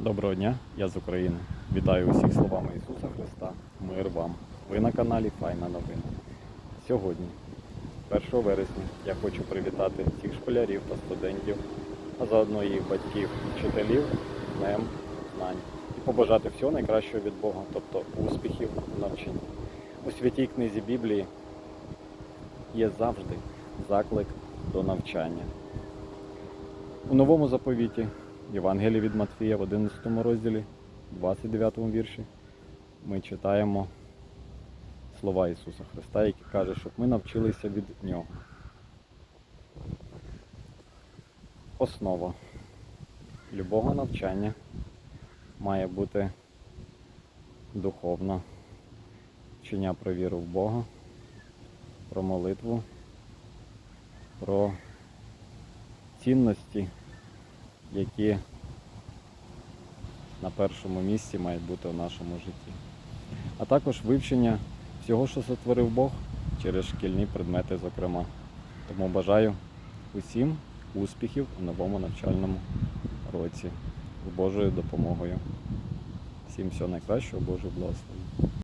Доброго дня, я з України. Вітаю усіх словами Ісуса Христа. Мир вам. Ви на каналі Файна новина. Сьогодні, 1 вересня, я хочу привітати всіх школярів та студентів, а заодно їх батьків, вчителів Днем знань і побажати всього найкращого від Бога, тобто успіхів у навчанні. У святій книзі Біблії є завжди заклик до навчання. У новому заповіті Євангелії від Матфія в 11 розділі, 29 вірші, ми читаємо слова Ісуса Христа, які каже, щоб ми навчилися від Нього. Основа любого навчання має бути духовна, вчення про віру в Бога, про молитву, про цінності, які на першому місці мають бути в нашому житті. А також вивчення всього, що сотворив Бог через шкільні предмети, зокрема. Тому бажаю усім успіхів у новому навчальному році з Божою допомогою. Всім всього найкращого, Божого благословення.